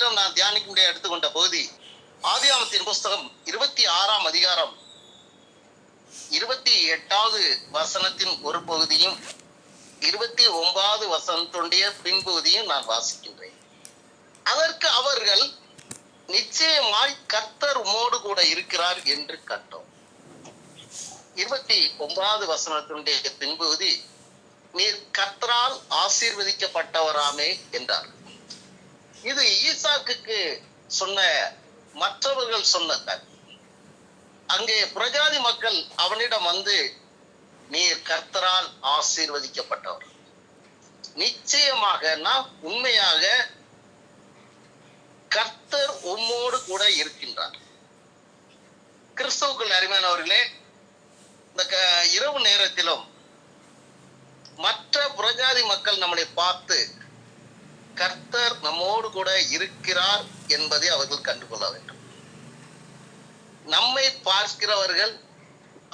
நாளிலும் நான் தியானிக்க எடுத்துக்கொண்ட பகுதி ஆதியாமத்தின் புஸ்தகம் இருபத்தி ஆறாம் அதிகாரம். இருபத்தி எட்டாவது வசனத்தின் ஒரு பகுதியும் இருபத்தி ஒன்பதாவது வசனத்துடைய பின்பகுதியும் நான் வாசிக்கின்றேன். அதற்கு அவர்கள் நிச்சயமாய் கர்த்தர் உமோடு கூட இருக்கிறார் என்று கண்டோம். இருபத்தி ஒன்பதாவது வசனத்தினுடைய பின்பகுதி நீர் கர்த்தரால் ஆசீர்வதிக்கப்பட்டவராமே என்றார்கள். இது ஈசாக்கு சொன்ன மற்றவர்கள் சொன்ன அங்கே பிரஜாதி மக்கள் அவனிடம் வந்து நீர் கர்த்தரால் ஆசீர்வதிக்கப்பட்டவர். நிச்சயமாக நான் உண்மையாக கர்த்தர் உம்மோடு கூட இருக்கின்றார். கிறிஸ்தவுக்குள் அருமையானவர்களே இந்த க- இரவு நேரத்திலும் மற்ற புறஜாதி மக்கள் நம்மளை பார்த்து கர்த்தர் நம்மோடு கூட இருக்கிறார் என்பதை அவர்கள் கண்டுகொள்ள வேண்டும். நம்மை பார்க்கிறவர்கள்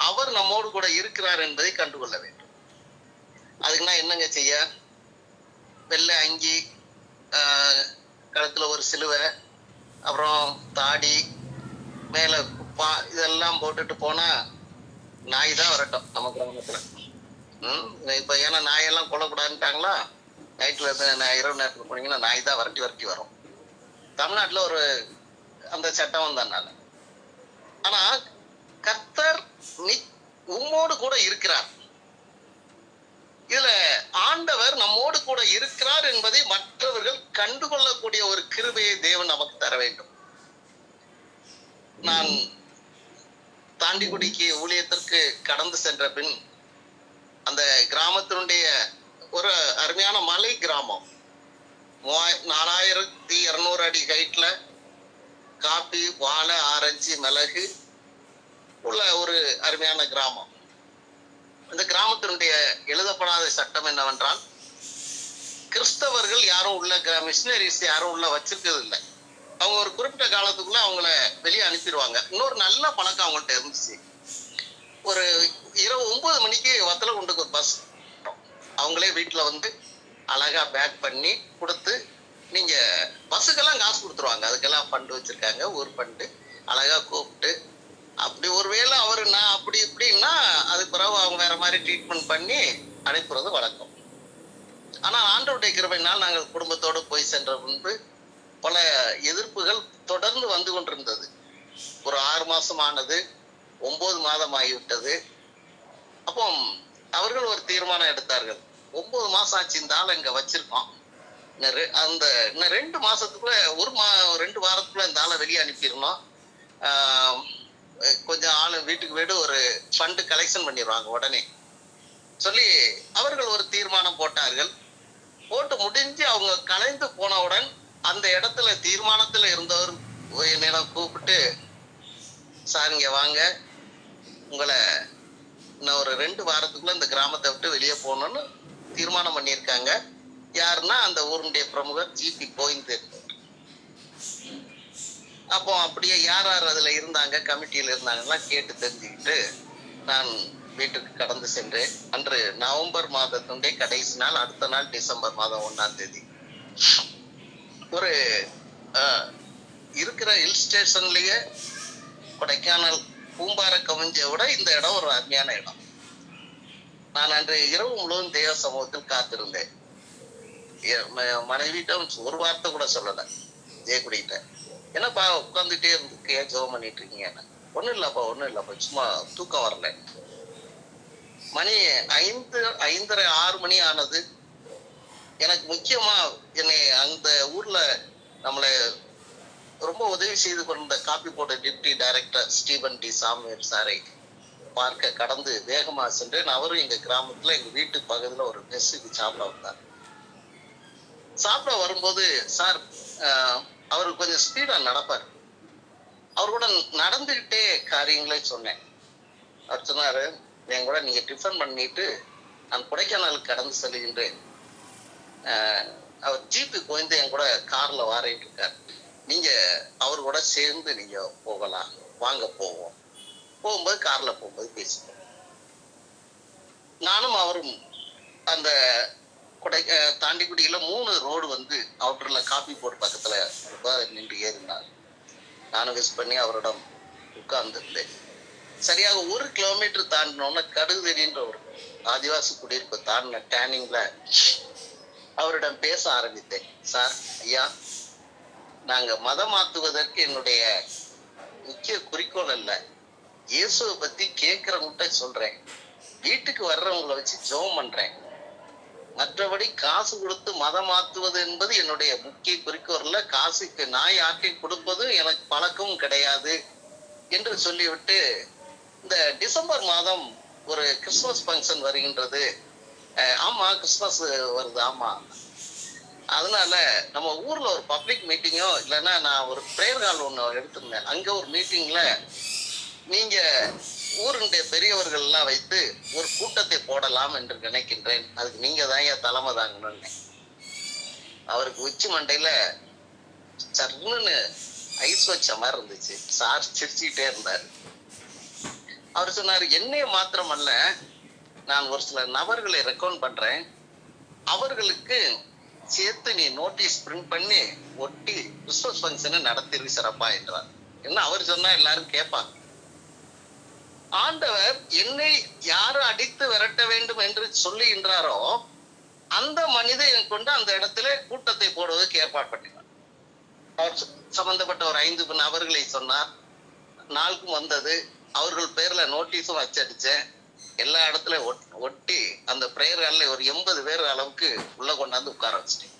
அவர் நம்மோடு கூட இருக்கிறார் என்பதை கண்டுகொள்ள வேண்டும். அதுக்கு நான் என்னங்க செய்ய? வெள்ளை அங்கி கழுத்தில் கழுத்துல ஒரு சிலுவை அப்புறம் தாடி மேலே பா இதெல்லாம் போட்டுட்டு போனா நாய் தான் வரட்டும் நம்ம கிராமத்துல. ம் இப்போ ஏன்னா நாயெல்லாம் கொல்லக்கூடாதுன்ட்டாங்களா? நைட்டில் இருந்து இரவு நேரத்தில் போனீங்கன்னா நாய் தான் வரட்டி வரட்டி வரும். தமிழ்நாட்டுல ஒரு அந்த சட்டம் வந்தனால ஆனா கர்த்தர் நி உம்மோடு கூட இருக்கிறார். இதுல ஆண்டவர் நம்மோடு கூட இருக்கிறார் என்பதை மற்றவர்கள் கண்டுகொள்ளக்கூடிய ஒரு கிருபையை தேவன் நமக்கு தர வேண்டும். நான் தாண்டிக்குடிக்கு ஊழியத்திற்கு கடந்து சென்ற பின் அந்த கிராமத்தினுடைய ஒரு அருமையான மலை கிராமம். நாலாயிரத்தி இருநூறு அடி ஹைட்ல காப்பி வாழை ஆரஞ்சு மிளகு உள்ள ஒரு அருமையான கிராமம். இந்த கிராமத்தினுடைய எழுதப்படாத சட்டம் என்னவென்றால் கிறிஸ்தவர்கள் யாரும் உள்ள மிஷினரிஸ் யாரும் உள்ள வச்சிருக்கிறது இல்லை. அவங்க ஒரு குறிப்பிட்ட காலத்துக்குள்ள அவங்கள வெளியே அனுப்பிடுவாங்க. இன்னொரு நல்ல பழக்கம் அவங்கள்ட்ட இருந்துச்சு. ஒரு இரவு ஒன்பது மணிக்கு வத்தலகுண்டுக்கு ஒரு பஸ் அவங்களே வீட்டில் வந்து அழகாக பேக் பண்ணி கொடுத்து நீங்கள் பஸ்ஸுக்கெல்லாம் காசு கொடுத்துருவாங்க. அதுக்கெல்லாம் ஃபண்டு வச்சிருக்காங்க ஒரு ஃபண்டு அழகாக கூப்பிட்டு அப்படி ஒருவேளை அவர் நான் அப்படி இப்படின்னா அதுக்கு பிறகு அவங்க வேற மாதிரி ட்ரீட்மெண்ட் பண்ணி அனுப்புறது வழக்கம். ஆனால் ஆண்டோட கிருபையினால் நாங்கள் குடும்பத்தோடு போய் சென்ற முன்பு பல எதிர்ப்புகள் தொடர்ந்து வந்து கொண்டிருந்தது. ஒரு ஆறு மாதம் ஆனது ஒன்பது மாதம் ஆகிவிட்டது. அப்போ அவர்கள் ஒரு தீர்மானம் எடுத்தார்கள். ஒன்பது மாசம் ஆச்சு இந்த ஆளை இங்க வச்சிருக்கோம். அந்த இன்னும் ரெண்டு மாசத்துக்குள்ள ஒரு மா ரெண்டு வாரத்துக்குள்ள இந்த ஆளை வெளியே அனுப்பிடணும். கொஞ்சம் ஆளு வீட்டுக்கு வீடு ஒரு ஃபண்டு கலெக்ஷன் பண்ணிடுவாங்க உடனே. சொல்லி அவர்கள் ஒரு தீர்மானம் போட்டார்கள். போட்டு முடிஞ்சு அவங்க கலைந்து போனவுடன் அந்த இடத்துல தீர்மானத்துல இருந்தவர் என்னிடம் கூப்பிட்டு சார் இங்க வாங்க. உங்களை இன்னும் ஒரு ரெண்டு வாரத்துக்குள்ள இந்த கிராமத்தை விட்டு வெளியே போகணும்னு தீர்மானம் பண்ணியிருக்காங்க. யாருன்னா அந்த ஊருடைய பிரமுகர் ஜிபி கோவிந்த். அப்போ அப்படியே யார் யார் அதுல இருந்தாங்க கமிட்டியில் இருந்தாங்கலாம் கேட்டு தெரிஞ்சுக்கிட்டு நான் வீட்டுக்கு கடந்து சென்றேன். அன்று நவம்பர் மாதத்துடைய கடைசி நாள் அடுத்த நாள் டிசம்பர் மாதம் ஒண்ணாம் தேதி. ஒரு இருக்கிற ஹில் ஸ்டேஷன்லயே கொடைக்கானல் பூம்பார கவிஞ்சை விட இந்த இடம் ஒரு அருமையான இடம். நான் அன்று இரவு முழுவதும் தேவ சமூகத்தில் காத்திருந்தேன். என் ஒரு வார்த்தை கூட சொல்லல. ஜெயக்குடிகிட்ட என்னப்பா உட்காந்துட்டே இருந்துக்கு ஏன் ஜெபம் பண்ணிட்டு இருக்கீங்க ஒண்ணும் இல்லப்பா ஒண்ணும் இல்லப்பா. சும்மா தூக்கம் வரல. மணி ஐந்து ஐந்தரை ஆறு மணி ஆனது எனக்கு முக்கியமா என்னை அந்த ஊர்ல நம்மளை ரொம்ப உதவி செய்து கொண்ட காப்பி போட்ட டிப்டி டைரக்டர் ஸ்டீபன் டி சாமியார் சாரை பார்க்க கடந்து வேகமா சென்றேன். அவரும் எங்க கிராமத்துல எங்க வீட்டு பகுதியில் ஒரு மெஸ்ஸுக்கு சாப்பிட வந்தார். சாப்பிட வரும்போது சார் அவருக்கு அவர் கொஞ்சம் ஸ்பீடா நடப்பார். அவர் கூட நடந்துகிட்டே காரியங்களே சொன்னேன். அவர் சொன்னாரு என் கூட நீங்க டிஃபன் பண்ணிட்டு நான் கொடைக்கானலுக்கு கடந்து செல்கின்றேன். அவர் ஜீப்பு கோய்ந்து என் கூட கார்ல வாரிட்டு இருக்கார். நீங்க அவர் கூட சேர்ந்து நீங்க போகலாம். வாங்க போவோம். போகும்போது கார்ல போகும்போது பேசிப்போம். நானும் அவரும் அந்த கொடை தாண்டிக்குடியில மூணு ரோடு வந்து அவுட்டர்ல காபி போர்டு பக்கத்துல நின்று ஏறினார். நானும் விஸ் பண்ணி அவரிடம் உட்கார்ந்திருந்தேன். சரியாக ஒரு கிலோமீட்டர் தாண்டினோம்னா கடுதெறின்ற ஒரு ஆதிவாசி குடியிருப்பு தாண்டின டேனிங்ல அவரிடம் பேச ஆரம்பித்தேன். சார் ஐயா நாங்க மதம் என்னுடைய முக்கிய குறிக்கோள் அல்ல. இயேசுவை பத்தி கேட்கறவங்கள்ட்ட சொல்றேன். வீட்டுக்கு வர்றவங்களை வச்சு ஜோம் பண்றேன். மற்றபடி காசு கொடுத்து மதம் மாத்துவது என்பது என்னுடைய முக்கிய குறிக்கோள்ல காசுக்கு நாய் ஆட்டி கொடுப்பதும் எனக்கு பழக்கமும் கிடையாது என்று சொல்லிவிட்டு இந்த டிசம்பர் மாதம் ஒரு கிறிஸ்துமஸ் ஃபங்க்ஷன் வருகின்றது. ஆமா கிறிஸ்துமஸ் வருது. ஆமா. அதனால நம்ம ஊர்ல ஒரு பப்ளிக் மீட்டிங்கோ இல்லைன்னா நான் ஒரு ப்ரேயர் ஹால் ஒன்று எடுத்திருந்தேன். அங்க ஒரு மீட்டிங்ல நீங்க ஊருடைய பெரியவர்கள்லாம் வைத்து ஒரு கூட்டத்தை போடலாம் என்று நினைக்கின்றேன். அதுக்கு நீங்க தான் ஏன் தலைமை தாங்கணும்னு. அவருக்கு உச்சி மண்டையில சர்ன்னு ஐஸ் வச்ச மாதிரி இருந்துச்சு. சார் சிரிச்சுக்கிட்டே இருந்தாரு. அவர் சொன்னார் என்னைய மாத்திரமல்ல நான் ஒரு சில நபர்களை ரெக்கமெண்ட் பண்றேன். அவர்களுக்கு சேர்த்து நீ நோட்டீஸ் பிரிண்ட் பண்ணி ஒட்டி கிறிஸ்மஸ் ஃபங்க்ஷனை நடத்திரு சிறப்பா என்றார். என்ன அவர் சொன்னா எல்லாரும் கேட்பாங்க. ஆண்டவர் என்னை யாரு அடித்து விரட்ட வேண்டும் என்று சொல்லுகின்றாரோ அந்த மனிதன் கொண்டு அந்த இடத்துல கூட்டத்தை போடுவதற்கு ஏற்பாடு பண்ணினார். அவர் சம்பந்தப்பட்ட ஒரு ஐந்து நபர்களை சொன்னார். நாளுக்கும் வந்தது. அவர்கள் பேர்ல நோட்டீஸும் அச்சடிச்சேன் எல்லா இடத்துல ஒட்டி அந்த பிரேயர் ஹாலில் ஒரு எண்பது பேர் அளவுக்கு உள்ள கொண்டாந்து உட்கார வச்சிட்டேன்.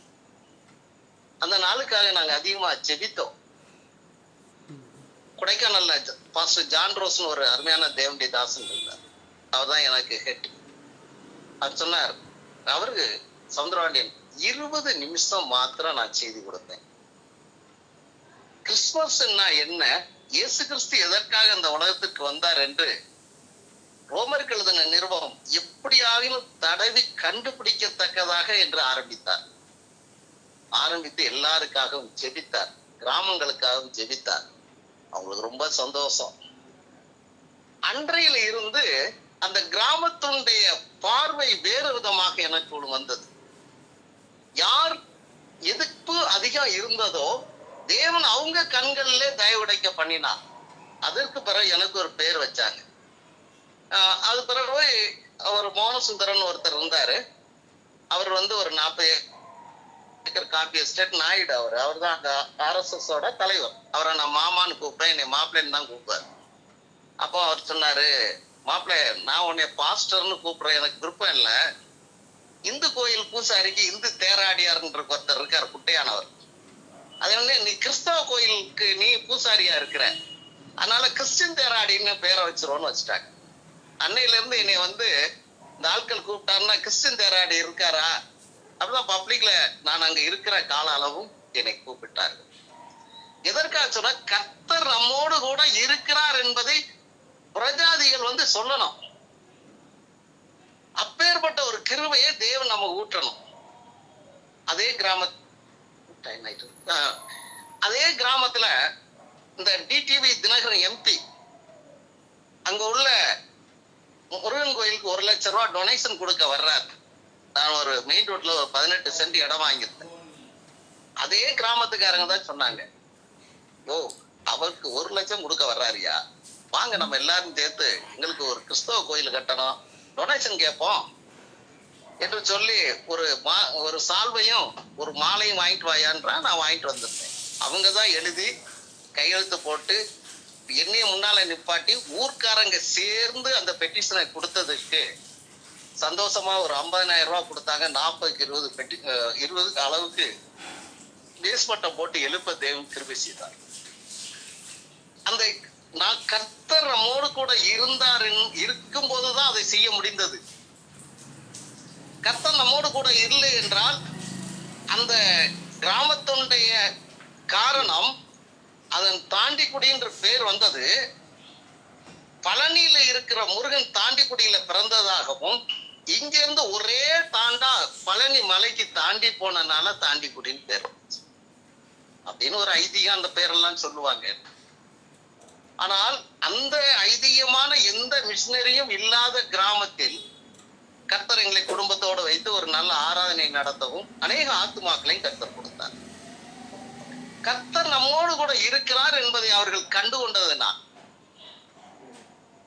அந்த நாளுக்காக நாங்க அதிகமா ஜெபித்தோம். கொடைக்கானல்ல ஜ- பாஸ்டர் ஜான் ரோஸ்னு ஒரு அருமையான தேவண்டி தாசன் இருந்தார். அவர் தான் எனக்கு ஹெட் அவர் சொன்னார் அவருக்கு சவுந்தரபாண்டியன் இருபது நிமிஷம் மாத்திரம் நான் செய்தி கொடுத்தேன். கிறிஸ்துமஸ்னா என்ன? இயேசு கிறிஸ்து எதற்காக இந்த உலகத்திற்கு வந்தார் என்று ரோமருக்கு நிறுவனம் நிருபம் எப்படியாகிலும் தடவி கண்டுபிடிக்கத்தக்கதாக என்று ஆரம்பித்தார். ஆரம்பித்து எல்லாருக்காகவும் ஜெபித்தார். கிராமங்களுக்காகவும் ஜெபித்தார். அவங்களுக்கு ரொம்ப சந்தோஷம். அன்றையில இருந்து அந்த கிராமத்தினுடைய பார்வை வேறு விதமாக எனக்கு வந்தது. யார் எதிர்ப்பு அதிகம் இருந்ததோ தேவன் அவங்க கண்களிலே தயவுடைக்க பண்ணினார். அதற்கு பிறகு எனக்கு ஒரு பேர் வச்சாங்க. அது பிறகு அவர் மோகனசுந்தரன் ஒருத்தர் இருந்தாரு. அவர் வந்து ஒரு நாற்பது ஏக்கர் காப்பி எஸ்டேட் நாயுடு அவர். அவர் தான் அந்த ஆர்எஸ்எஸோட தலைவர். அவரை நான் மாமான்னு கூப்பிட்டேன். என்னை மாப்பிள்ளைன்னு தான் கூப்பிடுவார். அப்போ அவர் சொன்னாரு மாப்பிள்ளை நான் உன்னை பாஸ்டர்னு கூப்பிடுறேன். எனக்கு விருப்பம் இல்லை. இந்து கோயில் பூசாரிக்கு இந்து தேராடியார்ன்ற ஒருத்தர் இருக்கார் குட்டையானவர். அது என்ன நீ கிறிஸ்தவ கோயிலுக்கு நீ பூசாரியா இருக்கிற. அதனால கிறிஸ்டின் தேராடின்னு பேரை வச்சிருவோன்னு வச்சுட்டாங்க. அன்னையில இருந்து என்னை வந்து இந்த ஆட்கள் கூப்பிட்டாருன்னா கிறிஸ்டின் தேராடி இருக்காரா? அப்படிதான் பப்ளிக்ல நான் அங்க இருக்கிற கால அளவும் என்னை கூப்பிட்டார்கள். எதற்காக சொன்னா கர்த்தர் நம்மோடு கூட இருக்கிறார் என்பதை பிரஜாதிகள் வந்து சொல்லணும். அப்பேற்பட்ட ஒரு கிருபையை தேவன் நம்ம ஊற்றணும் அதே கிராம ஆஹ், அதே கிராமத்துல இந்த டிடிவி தினகரன் எம்பி அங்க உள்ள முருகன் கோயிலுக்கு ஒரு லட்சம் ரூபாய் டொனேஷன் கொடுக்க வர்றாரு. நான் ஒரு மெயின் ரோட்ல ஒரு பதினெட்டு சென்ட் இடம் வாங்கியிருந்தேன். அதே கிராமத்துக்காரங்க தான் சொன்னாங்க. ஓ அவருக்கு ஒரு லட்சம் கொடுக்க வர்றாருயா வாங்க நம்ம எல்லாரும் சேர்த்து எங்களுக்கு ஒரு கிறிஸ்தவ கோயில் கட்டணும். டொனேஷன் கேட்போம். என்று சொல்லி ஒரு மா ஒரு சால்வையும் ஒரு மாலையும் வாங்கிட்டு வாயான்றா நான் வாங்கிட்டு வந்திருந்தேன். அவங்க தான் எழுதி கையெழுத்து போட்டு என்னைய முன்னால நிப்பாட்டி ஊர்க்காரங்க சேர்ந்து அந்த பெட்டிஷனை கொடுத்ததுக்கு சந்தோஷமா ஒரு 50000 ரூபாய் கொடுத்தாங்க. நாற்பதுக்கு இருபது பெட்டி இருபதுக்கு அளவுக்கு பேஸ்மட்டம் போட்டு எழுப்ப தேவம் திருப்பி செய்தார். அந்த நான் கர்த்தர் நம்மோடு கூட இருந்தார் இருக்கும் போதுதான் அதை செய்ய முடிந்தது. கர்த்தர் நம்மோடு கூட இல்லை என்றால் அந்த கிராமத்தினுடைய காரணம் அதன் தாண்டிக்குடின்ற பேர் வந்தது. பழனியில இருக்கிற முருகன் தாண்டிக்குடியில பிறந்ததாகவும் இங்கிருந்து ஒரே தாண்டா பழனி மலைக்கு தாண்டி போனனால தாண்டிக்குடின்னு பேர் அப்படின்னு ஒரு ஐதீகம் அந்த பேரெல்லாம் சொல்லுவாங்க. ஆனால் அந்த ஐதீகமான எந்த மிஷினரியும் இல்லாத கிராமத்தில் கர்த்தர் எங்களை குடும்பத்தோடு வைத்து ஒரு நல்ல ஆராதனை நடத்தவும் அநேக ஆத்துமாக்களையும் கர்த்தர் கொடுத்தார். கத்தர் நம்மோடு கூட இருக்கிறார் என்பதை அவர்கள் கண்டு கொண்டதுனால்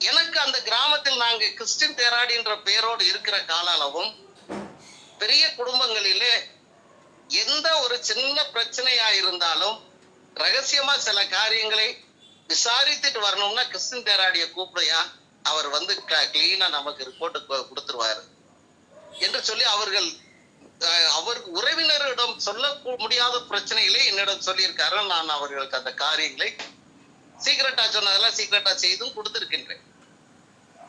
எனக்கு அந்த கிராமத்தில் நாங்கள் கிறிஸ்டின் தேராடி என்ற பெயரோடு இருக்கிற கால அளவும் பெரிய குடும்பங்களிலே எந்த ஒரு சின்ன பிரச்சனையா இருந்தாலும் ரகசியமா சில காரியங்களை விசாரித்துட்டு வரணும்னா கிறிஸ்டின் தேராடிய கூப்பிடையா அவர் வந்து கிளீனா நமக்கு ரிப்போர்ட் கொடுத்துருவாரு. என்று சொல்லி அவர்கள் அவருக்கு உறவினரிடம் சொல்ல முடியாத பிரச்சனைகளை என்னிடம் சொல்லியிருக்காரு. நான் அவர்களுக்கு அந்த காரியங்களை சீக்கிரட்டா சொன்னதெல்லாம் சீக்கிரட்டா செய்தும் கொடுத்திருக்கின்றேன்.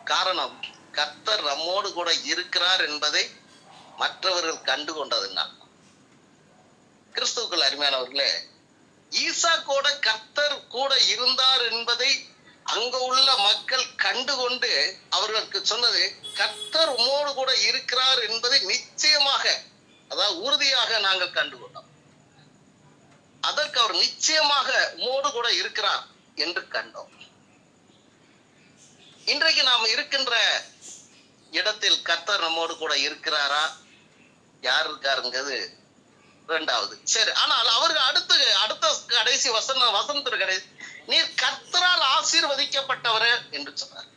காரணம் கர்த்தர் நம்மோடு கூட இருக்கிறார் என்பதை மற்றவர்கள் கண்டு கொண்டதுனால் கிறிஸ்துவுக்குள் அருமையானவர்களே ஈசா கூட கர்த்தர் கூட இருந்தார் என்பதை அங்க உள்ள மக்கள் கண்டுகொண்டு அவர்களுக்கு சொன்னது கர்த்தர் உமோடு கூட இருக்கிறார் என்பதை நிச்சயமாக அதாவது உறுதியாக நாங்கள் கண்டுகொண்டோம். அதற்கு அவர் நிச்சயமாக மோடு கூட இருக்கிறார் என்று கண்டோம். இன்றைக்கு நாம் இருக்கின்ற இடத்தில் கர்த்தர் நம்மோடு கூட இருக்கிறாரா? யார் இருக்காருங்கிறது ரெண்டாவது சரி ஆனால் அவருக்கு அடுத்து அடுத்த கடைசி வசன வசனத்திற்கு கடைசி நீர் கர்த்தரால் ஆசீர்வதிக்கப்பட்டவர் என்று சொன்னார்.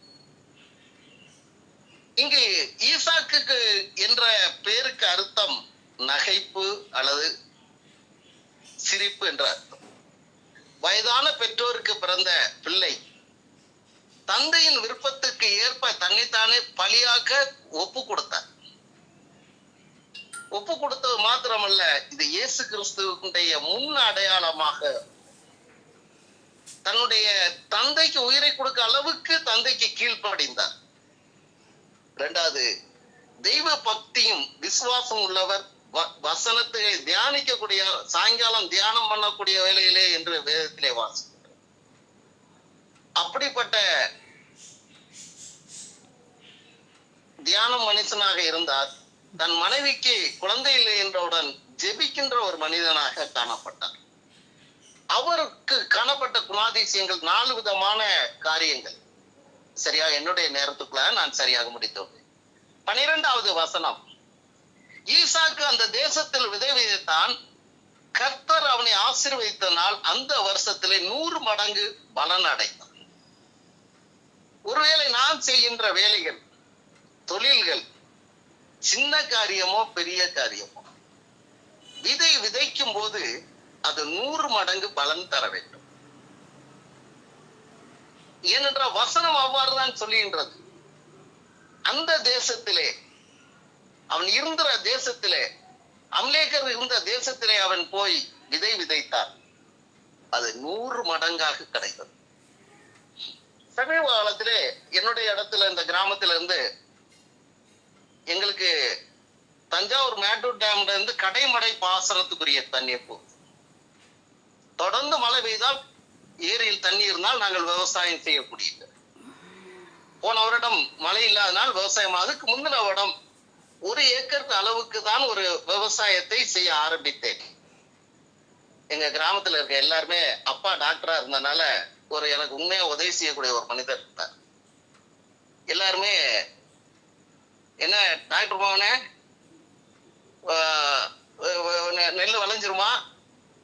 இங்கு ஈசாக்கு என்ற பேருக்கு அர்த்தம் நகைப்பு அல்லது சிரிப்பு என்ற வயதான பெற்றோருக்கு பிறந்த பிள்ளை தந்தையின் விருப்பத்துக்கு ஏற்ப தன்னைத்தானே பலியாக்க ஒப்பு கொடுத்தார். ஒப்பு கொடுத்தது மாத்திரமல்ல இது இயேசு கிறிஸ்துவனுடைய முன் அடையாளமாக தன்னுடைய தந்தைக்கு உயிரை கொடுக்க அளவுக்கு தந்தைக்கு கீழ்ப்படைந்தார். இரண்டாவது தெய்வ பக்தியும் விசுவாசம் உள்ளவர். வசனத்தை தியானிக்கக்கூடிய சாயங்காலம் தியானம் பண்ணக்கூடிய வேலையிலே என்று வேதத்திலே வாசி அப்படிப்பட்ட தியானம் மனுஷனாக இருந்தார் தன் மனைவிக்கு குழந்தை இல்லை என்றவுடன் ஜெபிக்கின்ற ஒரு மனிதனாக காணப்பட்டார். அவருக்கு காணப்பட்ட குணாதிசயங்கள் நாலு விதமான காரியங்கள். சரியா? என்னுடைய நேரத்துக்குள்ள நான் சரியாக முடித்தோம் பனிரெண்டாவது வசனம். ஈசாக்கு அந்த தேசத்தில் விதை விதைத்தான் கர்த்தர் அவனை ஆசீர்வதித்த நாள் அந்த வருஷத்திலே நூறு மடங்கு பலன் அடைந்தான். ஒருவேளை நான் செய்கின்ற வேலைகள் தொழில்கள் சின்ன காரியமோ பெரிய காரியமோ விதை விதைக்கும் போது அது நூறு மடங்கு பலன் தர வேண்டும். ஏனென்றால் வசனம் அவ்வாறுதான் சொல்லுகின்றது. அந்த தேசத்திலே அவன் இருந்த தேசத்திலே அம்லேக்கர் இருந்த தேசத்திலே அவன் போய் விதை விதைத்தான். அது நூறு மடங்காக கிடைத்தது. சமீப காலத்திலே என்னுடைய இடத்துல இந்த கிராமத்துல இருந்து எங்களுக்கு தஞ்சாவூர் மேட்டூர் டேம்ல இருந்து கடைமடை பாசனத்துக்குரிய தண்ணீர் போகுது. தொடர்ந்து மழை பெய்தால் ஏரியில் தண்ணி இருந்தால் நாங்கள் விவசாயம் செய்யக்கூடியது. போன வருடம் மழை இல்லாதனால் விவசாயம் அதுக்கு முந்தின வருடம் ஒரு ஏக்கர் அளவுக்கு தான் ஒரு விவசாயத்தை செய்ய ஆரம்பித்தேன். எங்க கிராமத்துல இருக்க எல்லாருமே அப்பா டாக்டரா இருந்தனால ஒரு எனக்கு உண்மையா உதவி செய்யக்கூடிய ஒரு மனிதர் இருந்தார். எல்லாருமே என்ன டாக்டர் போவனே நெல் வளைஞ்சிருமா விளைஞ்சிருமா?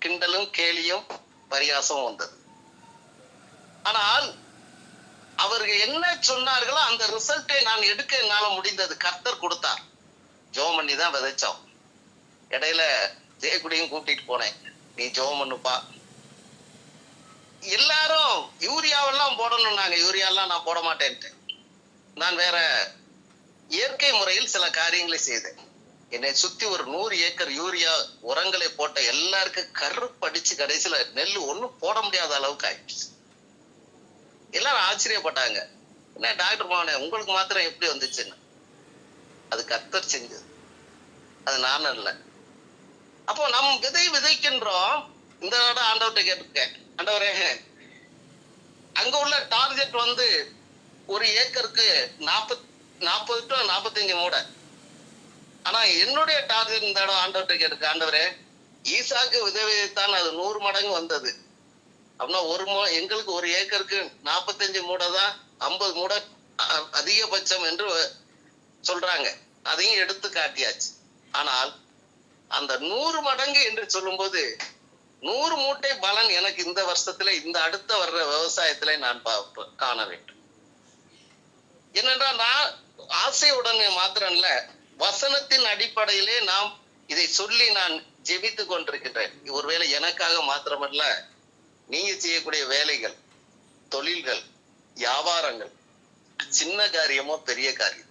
கிண்டலும் கேலியும் பரியாசமும் வந்தது. ஆனால் அவர்கள் என்ன சொன்னார்களோ அந்த ரிசல்ட்டை நான் எடுக்க என்னால முடிந்தது. கர்த்தர் கொடுத்தார். ஜோம் பண்ணி தான் விதைச்சோம் இடையில ஜெயக்குடியும் கூட்டிட்டு போனேன். நீ ஜோம் பண்ணுப்பா எல்லாரும் யூரியாவெல்லாம் போடணும் போடணும்னாங்க யூரியாலாம் நான் போட மாட்டேன்ட்டு. நான் வேற இயற்கை முறையில் சில காரியங்களை செய்தேன். என்னை சுத்தி ஒரு நூறு ஏக்கர் யூரியா உரங்களை போட்ட எல்லாருக்கும் கருப்படிச்சு கடைசியில நெல் ஒன்றும் போட முடியாத அளவுக்கு ஆயிடுச்சு. எல்லாரும் ஆச்சரியப்பட்டாங்க. என்ன டாக்டர் போனேன் உங்களுக்கு மாத்திரம் எப்படி வந்துச்சுன்னு? அது கத்தர் செஞ்சது. அது நான் அல்ல. அப்போ நம் விதை விதைக்கின்றோம். இந்த இடம் ஆண்டவர்கிட்ட கேட்டிருக்கேன். ஆண்டவரே அங்க உள்ள டார்கெட் வந்து ஒரு ஏக்கருக்கு நாற்பத் நாற்பது டு நாற்பத்தஞ்சு மூடை. ஆனா என்னுடைய டார்கெட் இந்த இடம் ஆண்டவர்கிட்ட கேட்டிருக்கேன். ஆண்டவரே ஈசாக்கு விதை விதைத்தான் அது நூறு மடங்கு வந்தது. அப்படின்னா ஒரு மூ எங்களுக்கு ஒரு ஏக்கருக்கு நாற்பத்தஞ்சு மூடை தான் ஐம்பது மூடை அதிகபட்சம் என்று சொல்றாங்க. அதையும் எடுத்து காட்டியாச்சு. ஆனால் அந்த நூறு மடங்கு என்று சொல்லும்போது நூறு மூட்டை பலன் எனக்கு இந்த வருஷத்துல இந்த அடுத்த வர்ற விவசாயத்துல நான் காண வேண்டும். என்னென்றா நான் ஆசையுடன் மாத்திரம் இல்ல வசனத்தின் அடிப்படையிலே நாம் இதை சொல்லி நான் ஜெபித்து கொண்டிருக்கின்றேன். ஒருவேளை எனக்காக மாத்திரமல்ல நீங்க செய்யக்கூடிய வேலைகள் தொழில்கள் வியாபாரங்கள் சின்ன காரியமோ பெரிய காரியம்.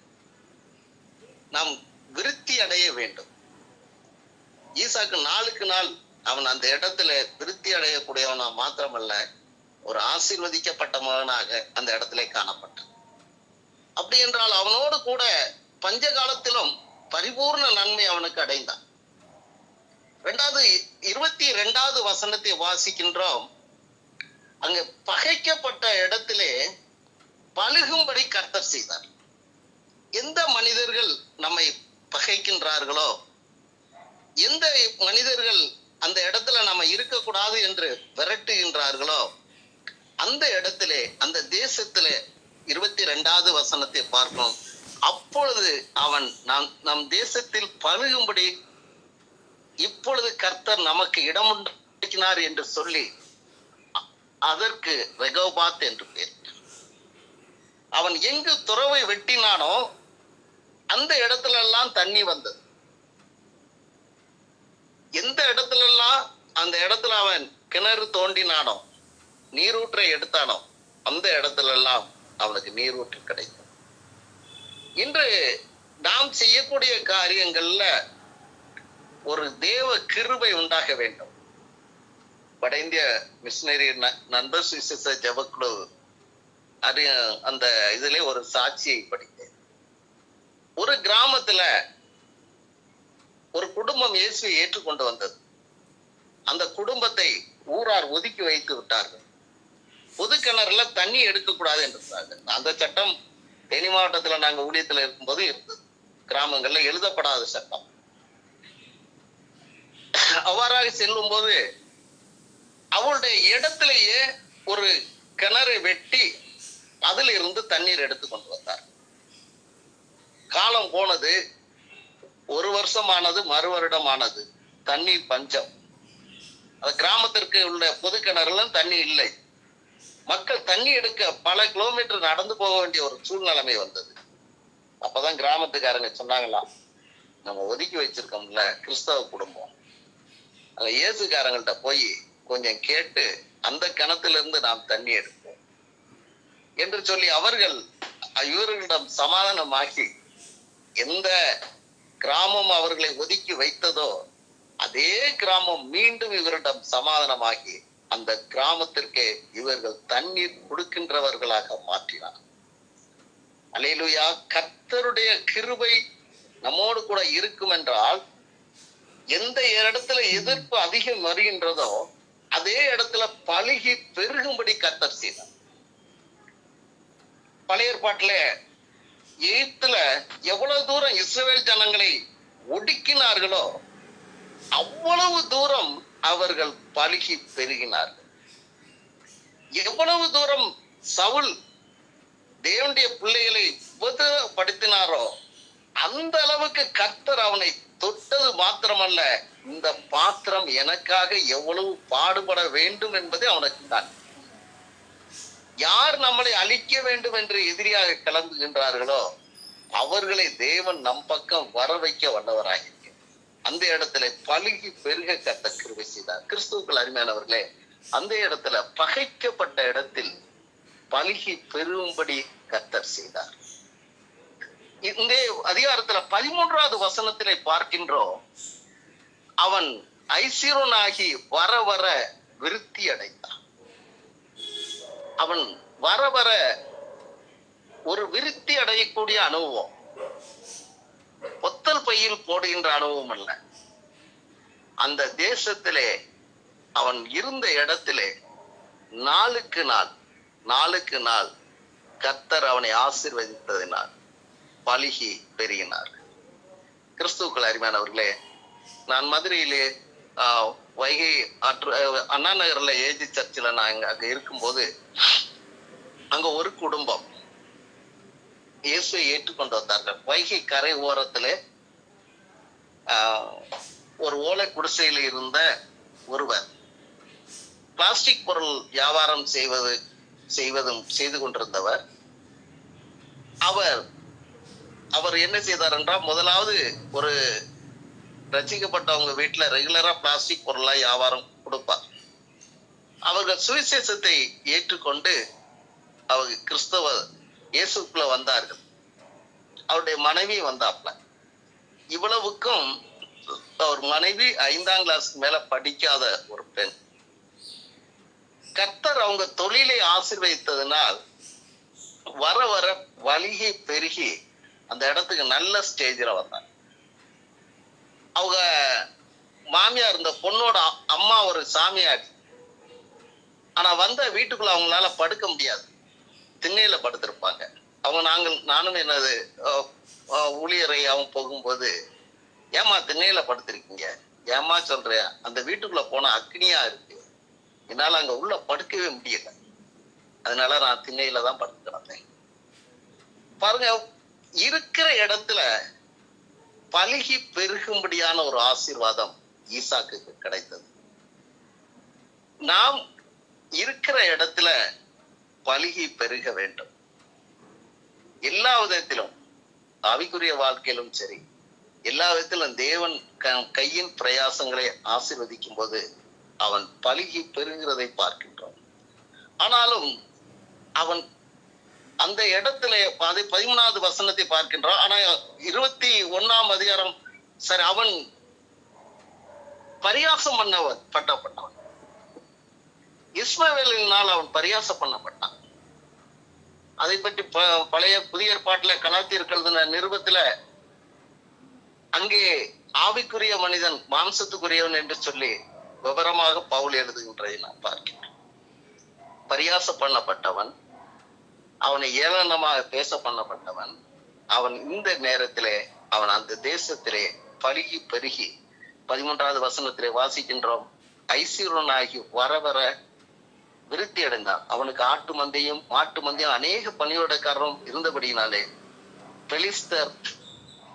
நாம் விருத்தி அடைய வேண்டும். ஈசாக்கு நாளுக்கு நாள் அவன் அந்த இடத்துல விருத்தி அடையக்கூடியவனா மாத்திரமல்ல ஒரு ஆசீர்வதிக்கப்பட்ட மகனாக அந்த இடத்திலே காணப்பட்டான். அப்படி என்றால் அவனோடு கூட பஞ்ச காலத்திலும் பரிபூர்ண நன்மை அவனுக்கு அடைந்தான். ரெண்டாவது இருபத்தி ரெண்டாவது வசனத்தை வாசிக்கின்றோம். அங்க பகைக்கப்பட்ட இடத்திலே பழுகும்படி கர்த்தர் செய்தார். எந்த மனிதர்கள் நம்மை பகைக்கின்றார்களோ எந்த மனிதர்கள் அந்த இடத்துல நம்ம இருக்கக்கூடாது என்று விரட்டுகின்றார்களோ அந்த இடத்திலே அந்த தேசத்திலே இருபத்தி ரெண்டாவது வசனத்தை பார்க்கணும் அப்பொழுது அவன் நம் நம் தேசத்தில் பழுகும்படி இப்பொழுது கர்த்தர் நமக்கு இடம் உண்டாக்கினார் என்று சொல்லி அதற்கு ரெகோபாத் என்று பேர். அவன் எங்கு துறவை வெட்டினானோ அந்த இடத்துல எல்லாம் தண்ணி வந்தது. எந்த இடத்துல எல்லாம் அந்த இடத்துல அவன் கிணறு தோண்டினானோ நீரூற்றை எடுத்தானோ அந்த இடத்துல எல்லாம் அவனுக்கு நீரூற்று கிடைக்கும் இன்று நாம் செய்யக்கூடிய காரியங்கள்ல ஒரு தேவ கிருபை உண்டாக வேண்டும். வட இந்திய மிஷினரி நண்பர் சுவிசேஷ ஜபக்குழு அது அந்த இதுல ஒரு சாட்சியை படி ஒரு கிராமத்துல ஒரு குடும்பம் இயேசுவை ஏற்றுக்கொண்டு வந்தது. அந்த குடும்பத்தை ஊரார் ஒதுக்கி வைத்து விட்டார்கள். பொது கிணறுல தண்ணி எடுக்கக்கூடாது என்று அந்த சட்டம் தேனி மாவட்டத்துல நாங்க ஊழியத்துல இருக்கும்போது இருந்தது. கிராமங்கள்ல எழுதப்படாத சட்டம். அவ்வாறாக செல்லும் போது அவளுடைய இடத்திலேயே ஒரு கிணறு வெட்டி அதில் இருந்து தண்ணீர் எடுத்து கொண்டு வந்தார் காலம் போனது ஒரு வருஷமானது மறு வருடம் ஆனது தண்ணீர் பஞ்சம். அது கிராமத்திற்கு உள்ள பொது கிணறுல தண்ணி இல்லை. மக்கள் தண்ணி எடுக்க பல கிலோமீட்டர் நடந்து போக வேண்டிய ஒரு சூழ்நிலைமை வந்தது. அப்பதான் கிராமத்துக்காரங்க சொன்னாங்களாம் நம்ம ஒதுக்கி வச்சிருக்கோம்ல கிறிஸ்தவ குடும்பம். அந்த இயேசுக்காரங்கள்ட்ட போய் கொஞ்சம் கேட்டு அந்த கிணத்துல இருந்து நாம் தண்ணி எடுப்போம். என்று சொல்லி அவர்கள் இவர்களிடம் சமாதானமாக்கி எந்த கிராமம் அவர்களை ஒதுக்கி வைத்ததோ அதே கிராமம் மீண்டும் இவரிடம் சமாதானமாகி அந்த கிராமத்திற்கு இவர்கள் தண்ணீர் கொடுக்கின்றவர்களாக மாற்றினார். அலையிலுயா கர்த்தருடைய கிருபை நம்மோடு கூட இருக்கும் என்றால் எந்த இடத்துல எதிர்ப்பு அதிகம் வருகின்றதோ அதே இடத்துல பழுகி பெருகும்படி கத்தர் செய்தார். பழைய ஏற்பாட்டுல எயித்துல எவ்வளவு தூரம் இஸ்ரேல் ஜனங்களை ஒடுக்கினார்களோ அவ்வளவு தூரம் அவர்கள் பழுகி பெருகினார்கள். எவ்வளவு தூரம் சவுல் தேவனுடைய பிள்ளைகளை உபதப்படுத்தினாரோ அந்த அளவுக்கு கர்த்தர் அவனை தொட்டது மாத்திரமல்ல இந்த பாத்திரம் எனக்காக எவ்வளவு பாடுபட வேண்டும் என்பதை அவனுக்கு தான் யார் நம்மளை அழிக்க வேண்டும் என்று எதிரியாக கிளம்புகின்றார்களோ அவர்களை தேவன் நம் பக்கம் வர வைக்க வல்லவராக அந்த இடத்துல பழுகி பெருக கத்த கிருபை செய்தார். கிறிஸ்துவுக்கள் அருமையானவர்களே அந்த இடத்துல பகைக்கப்பட்ட இடத்தில் பழுகி பெருகும்படி கத்தர் செய்தார். இந்த அதிகாரத்துல பதிமூன்றாவது வசனத்திலே பார்க்கின்றோம் அவன் ஐசிரோனாகி வர வர விருத்தி அடைந்தான் அவன் வர வர ஒரு விருத்தி அடையக்கூடிய அனுபவம். ஒத்தல் பையில் போடுகின்ற அனுபவம் அல்ல. அந்த தேசத்திலே அவன் இருந்த இடத்திலே நாளுக்கு நாள் நாளுக்கு நாள் கத்தர் அவனை ஆசிர்வதித்ததினால் பழுகி பெருகினார் கிறிஸ்துக்கள் அருமையானவர்களே நான் மதுரையிலே வைகை ஆற்று அண்ணா நகர்ல ஏஜி சர்ச்சில் நான் அங்க அங்க இருக்கும்போது அங்க ஒரு குடும்பம் இயேசுவை ஏற்றுக்கொண்டு வந்தார்கள். வைகை கரை ஓரத்திலே ஒரு ஓலை குடிசையில் இருந்த ஒருவர். பிளாஸ்டிக் பொருள் வியாபாரம் செய்வது செய்வதும் செய்து கொண்டிருந்தவர். அவர் அவர் என்ன செய்தார் என்றால் முதலாவது ஒரு ரசிக்கப்பட்டவங்க வீட்டுல ரெகுலரா பிளாஸ்டிக் பொருளா வியாபாரம் கொடுப்பார் அவர்கள் சுவிசேஷத்தை ஏற்றுக்கொண்டு அவங்க கிறிஸ்தவ இயேசுக்குள்ள வந்தார்கள். அவருடைய மனைவி வந்தாப்ல இவ்வளவுக்கும் அவர் மனைவி ஐந்தாம் கிளாஸ்க்கு மேல படிக்காத ஒரு பெண். கர்த்தர் அவங்க தொழிலை ஆசிர்வதித்ததுனால் வர வர வலிகி பெருகி அந்த இடத்துக்கு நல்ல ஸ்டேஜில் வந்தாங்க அவங்க மாமியார் இந்த பொண்ணோட அம்மா ஒரு சாமியார். ஆனா வந்த வீட்டுக்குள்ள அவங்களால படுக்க முடியாது. திண்ணையில படுத்திருப்பாங்க. அவங்க நாங்கள் நானும் என்னது ஊழியரை அவன் போகும்போது ஏமா திண்ணையில படுத்திருக்கீங்க? ஏமா சொல்றேன் அந்த வீட்டுக்குள்ள போன அக்னியா இருக்கு. என்னால அங்க உள்ள படுக்கவே முடியல. அதனால நான் திண்ணையில தான் படுத்து கிடந்தேன் பாருங்க இருக்கிற இடத்துல பலுகி பெருகும்படியான ஒரு ஆசீர்வாதம் ஈசாக்குக்கு கிடைத்தது. நாம் இருக்கிற இடத்துல பலுகி பெருக வேண்டும். எல்லா விதத்திலும் அவிக்குரிய வாழ்க்கையிலும் சரி எல்லா விதத்திலும் தேவன் க- கையின் பிரயாசங்களை ஆசிர்வதிக்கும் போது அவன் பழுகி பெருகிறதை பார்க்கின்றான் ஆனாலும் அவன் அந்த இடத்துல அது பதிமூணாவது வசனத்தை பார்க்கின்றான் ஆனா இருபத்தி ஒண்ணாம் அதிகாரம் சரி அவன் பரியாசம் பண்ணவன் பட்டப்பட்டவன். இஸ்மவேலினால் அவன் பரியாசம் பண்ணப்பட்டான். அதை பற்றி ப- பழைய புதிய ஏற்பாட்டுல கலாத்தியர் கழுதின நிருபத்துல அங்கே ஆவிக்குரிய மனிதன் மாம்சத்துக்குரியவன் என்று சொல்லி விவரமாக பவுல் எழுதுகின்றதை நான் பார்க்கிறேன் பரியாசம் பண்ணப்பட்டவன் அவனை ஏளனமாக பேச பண்ணப்பட்டவன் அவன் இந்த நேரத்திலே அவன் அந்த தேசத்திலே பழுகி பெருகி பதிமூன்றாவது வசனத்திலே வாசிக்கின்றோம் ஐஸ்வரனாகி வர வர விருத்தி அடைந்தான். அவனுக்கு ஆட்டு மந்தையும் மாட்டு மந்தையும் அநேக பணியோடக்காரரும் இருந்தபடியினாலே பெலிஸ்தர்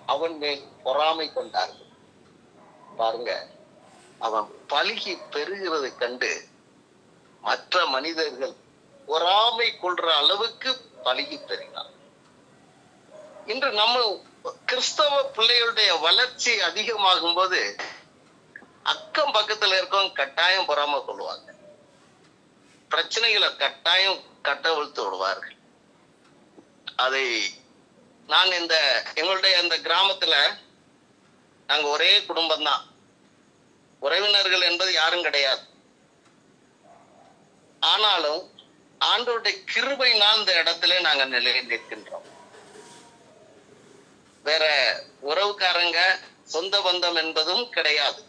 அவன் மேல் பொறாமை கொண்டார்கள். பாருங்க அவன் பழுகி பெருகிறது கண்டு மற்ற மனிதர்கள் பொறாமை கொள்ற அளவுக்கு பழகி பெருகினான் இன்று நம்ம கிறிஸ்தவ பிள்ளைகளுடைய வளர்ச்சி அதிகமாகும் போது அக்கம் பக்கத்துல இருக்கவங்க கட்டாயம் பொறாம கொள்வாங்க. பிரச்சனைகளை கட்டாயம் கட்டவிழ்த்து விடுவார்கள். அதை நான் இந்த எங்களுடைய இந்த கிராமத்துல நாங்க ஒரே குடும்பம் தான் உறவினர்கள் என்பது யாரும் கிடையாது. ஆனாலும் ஆண்டோருடைய கிருபையினால் இந்த இடத்துல நாங்க நிலை நிற்கின்றோம் வேற உறவுக்காரங்க சொந்த பந்தம் என்பதும் கிடையாது.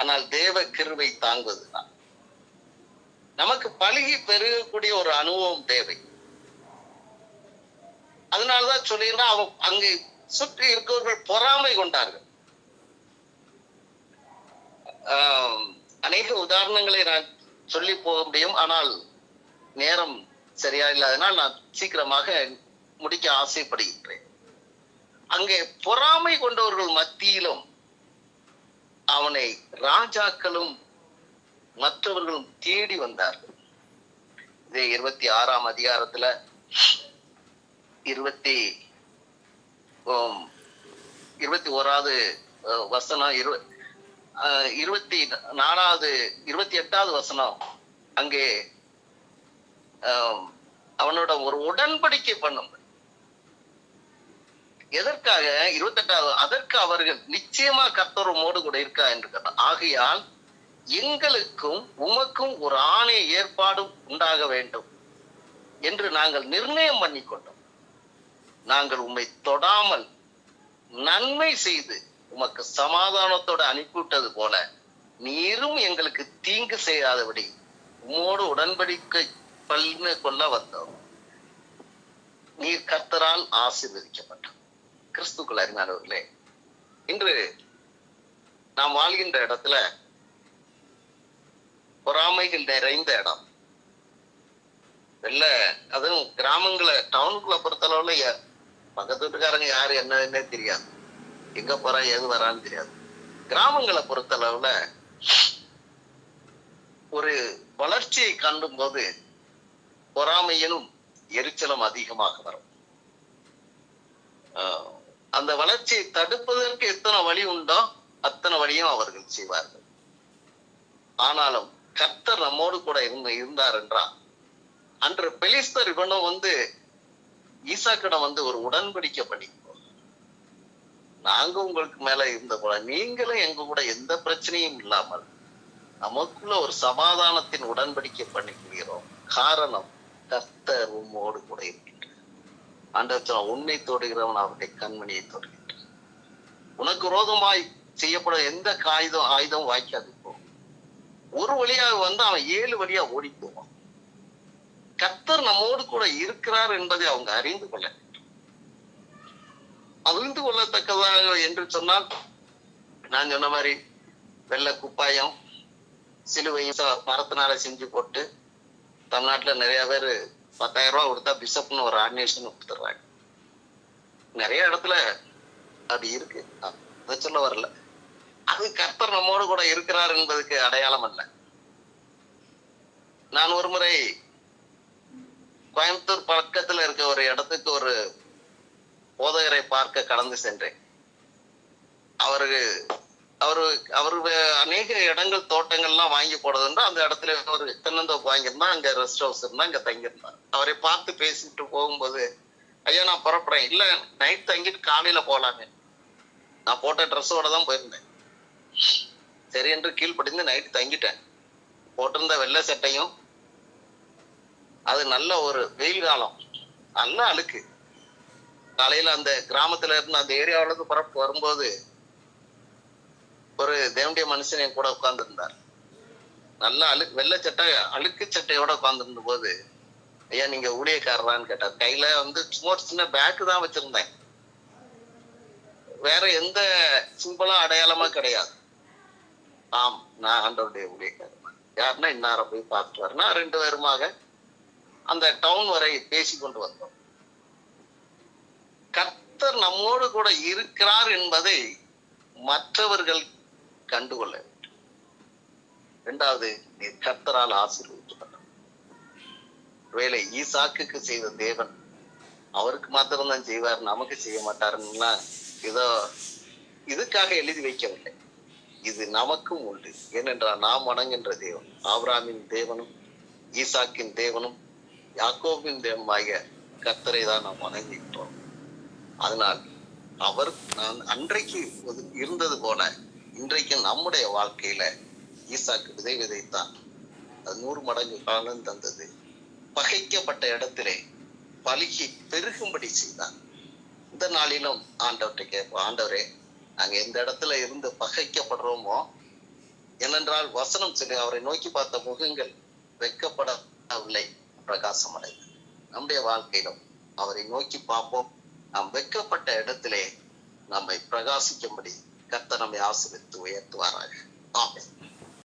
ஆனால் தேவ கிருவை தாங்குவதுதான். நமக்கு பழகி பெருகக்கூடிய ஒரு அனுபவம் தேவை. அதனாலதான் சொல்லிடுறேன் அவன் அங்கே சுற்றி இருக்கவர்கள் பொறாமை கொண்டார்கள். அநேக உதாரணங்களை நான் சொல்லி போக முடியும். ஆனால் நேரம் சரியா இல்லாதனால் நான் சீக்கிரமாக முடிக்க ஆசைப்படுகின்றேன். அங்கே பொறாமை கொண்டவர்கள் மத்தியிலும் அவனை ராஜாக்களும் மற்றவர்களும் தேடி வந்தார்கள். இதே இருபத்தி ஆறாம் அதிகாரத்துல இருபத்தி உம், இருபத்தி ஓராவது வசனம் இருபத்தி இருபத்தி நாலாவது இருபத்தி எட்டாவது வசனம் அங்கே அவனோட ஒரு உடன்படிக்கை பண்ணும். எதற்காக? இருபத்தி எட்டாவது அதற்கு அவர்கள் நிச்சயமா கர்த்தர் உமோடு கூட இருக்கா என்று கேட்டார். ஆகையால் எங்களுக்கும் உமக்கும் ஒரு ஆணை ஏற்பாடு உண்டாக வேண்டும் என்று நாங்கள் நிர்ணயம் பண்ணி கொண்டோம் நாங்கள் உம்மை தொடாமல் நன்மை செய்து உமக்கு சமாதானத்தோட அனுப்பிவிட்டது போல நீரும் எங்களுக்கு தீங்கு செய்யாதபடி உமோடு உடன்படிக்கை பல்னு கொள்ள வந்தோம். நீர் கர்த்தரால் ஆசீர்வதிக்கப்பட்டோம். கிறிஸ்துக்குள் அறிஞர்களே இன்று நாம் வாழ்கின்ற இடத்துல பொறாமைகள் நிறைந்த இடம். வெள்ள அதுவும் கிராமங்களை டவுனுக்குள்ள பொறுத்தளவுல பக்கத்து வீட்டுக்காரங்க யாரு என்னன்னே தெரியாது. எங்க போறா எது வரான்னு தெரியாது. கிராமங்களை பொறுத்தளவுல ஒரு வளர்ச்சியை காண்டும் போது பொறாமையிலும் எரிச்சலும் அதிகமாக வரும். ஆஹ் அந்த வளர்ச்சியை தடுப்பதற்கு எத்தனை வழி உண்டோ அத்தனை வழியும் அவர்கள் செய்வார்கள். ஆனாலும் கர்த்தர் நம்மோடு கூட இருந்து இருந்தார் என்றால் அன்று பெலிஸ்தர் இவனும் வந்து ஈசாக்கிடம் வந்து ஒரு உடன்படிக்கை பண்ணி நாங்க உங்களுக்கு மேல இருந்த கூட நீங்களும் எங்க கூட எந்த பிரச்சனையும் இல்லாமல் நமக்குள்ள ஒரு சமாதானத்தின் உடன்படிக்கை பண்ணிக்கிறோம். காரணம் கர்த்தர் உம்மோடு கூட இருக்கின்றார். ஆண்டவர் உன்னை தொடுகிறவன் அவருடைய கண்மணியை தொடுகின்றான் உனக்கு ரோகமாய் செய்யப்படும் எந்த காயுதம் ஆயுதம் வாய்க்காது போகும் ஒரு வழியாக வந்து அவன் ஏழு வழியா ஓடி போவான். கர்த்தர் நம்மோடு கூட இருக்கிறார் என்பதை அவங்க அறிந்து கொள்ள அவிழ்ந்து கொள்ளத்தக்கதாக என்று சொன்னால் நான் சொன்ன மாதிரி வெள்ளை குப்பாயம் சிலுவையும் ச- மரத்தினால செஞ்சு போட்டு தமிழ்நாட்டுல நிறைய பேர் பத்தாயிரம் ரூபாய் கொடுத்தா பிஷப்னு ஒரு ஆர்டினேஷன் கொடுத்துட்றாங்க. நிறைய இடத்துல அப்படி இருக்கு. அதை சொல்ல வரல. அது கர்த்தர் நம்மோடு கூட இருக்கிறார் என்பதுக்கு அடையாளம் அல்ல. நான் ஒரு முறை கோயம்புத்தூர் பக்கத்துல இருக்க ஒரு இடத்துக்கு ஒரு போதகரை பார்க்க கடந்து சென்றேன். அவருக்கு அவரு அவரு அநேக இடங்கள் தோட்டங்கள்லாம் வாங்கி போடுறதுன்னா அந்த இடத்துல ஒரு தென்னந்தோப்பு வாங்கியிருந்தா அங்க ரெஸ்ட் ஹவுஸ் இருந்தா அங்க தங்கியிருந்தார் அவரை பார்த்து பேசிட்டு போகும்போது ஐயா நான் புறப்படுறேன். இல்ல நைட் தங்கிட்டு காலையில போலாமே. நான் போட்ட ட்ரெஸ்ஸோட தான் போயிருந்தேன். சரி என்று கீழ்ப்படிந்து நைட் தங்கிட்டேன். போட்டிருந்த வெள்ளை சட்டையும் அது நல்ல ஒரு வெயில் காலம். நல்ல அழுக்கு. காலையில அந்த கிராமத்துல இருந்து அந்த ஏரியாவுல இருந்து புறப்பு வரும்போது ஒரு தேவண்டிய மனுஷன் என் கூட உட்கார்ந்துருந்தார். நல்லா அழு வெள்ளை சட்டை அழுக்கு சட்டையோட உட்கார்ந்துருந்த போது ஐயா நீங்க ஊழியக்காரரான்னு கேட்டார். கையில வந்து சும்மா ஒரு சின்ன பேக்கு தான் வச்சிருந்தேன். வேற எந்த சிம்பிளா அடையாளமா கிடையாது. ஆம் நான் ஆண்டவருடைய ஊழியக்காரர் யாருன்னா இன்னார போய் பார்த்துட்டு வரேன்னா ரெண்டு பேருமாக அந்த டவுன் வரை பேசி கொண்டு வந்தோம். கர்த்தர் நம்மோடு கூட இருக்கிறார் என்பதை மற்றவர்கள் கண்டுகொள்ள வேண்டும். இரண்டாவது நீ கர்த்தரால் ஆசீர்வதிக்கப்பட்ட வேலை ஈசாக்குக்கு செய்த தேவன் அவருக்கு மாத்திரம்தான் செய்வார் நமக்கு செய்ய மாட்டாருன்னா இதோ இதுக்காக எழுதி வைக்கவில்லை. இது நமக்கும் உண்டு. ஏனென்றால் நாம் வணங்குகின்ற தேவன் ஆப்ராமின் தேவனும் ஈசாக்கின் தேவனும் யாக்கோபின் தேவனுமாகிய கர்த்தரை தான் நாம் வணங்குகின்றோம். அதனால் அவர் நான் அன்றைக்கு இருந்தது போல இன்றைக்கு நம்முடைய வாழ்க்கையில ஈசாக்கு விதை விதைத்தான். அது நூறு மடங்கு காலம் தந்தது. பகைக்கப்பட்ட இடத்திலே பழுகி பெருகும்படி செய்தான். இந்த நாளிலும் ஆண்டவர்கிட்ட கேட்போம் ஆண்டவரே நாங்க எந்த இடத்துல இருந்து பகைக்கப்படுறோமோ ஏனென்றால் வசனம் சொல்லி அவரை நோக்கி பார்த்த முகங்கள் வெட்கப்படவில்லை பிரகாசம் அடைந்தது நம்முடைய வாழ்க்கையிலும் அவரை நோக்கி பார்ப்போம் நாம் வைக்கப்பட்ட இடத்திலே நம்மை பிரகாசிக்கும்படி கத்த நம்மை ஆசிரித்து உயர்த்துவாராக. ஆமே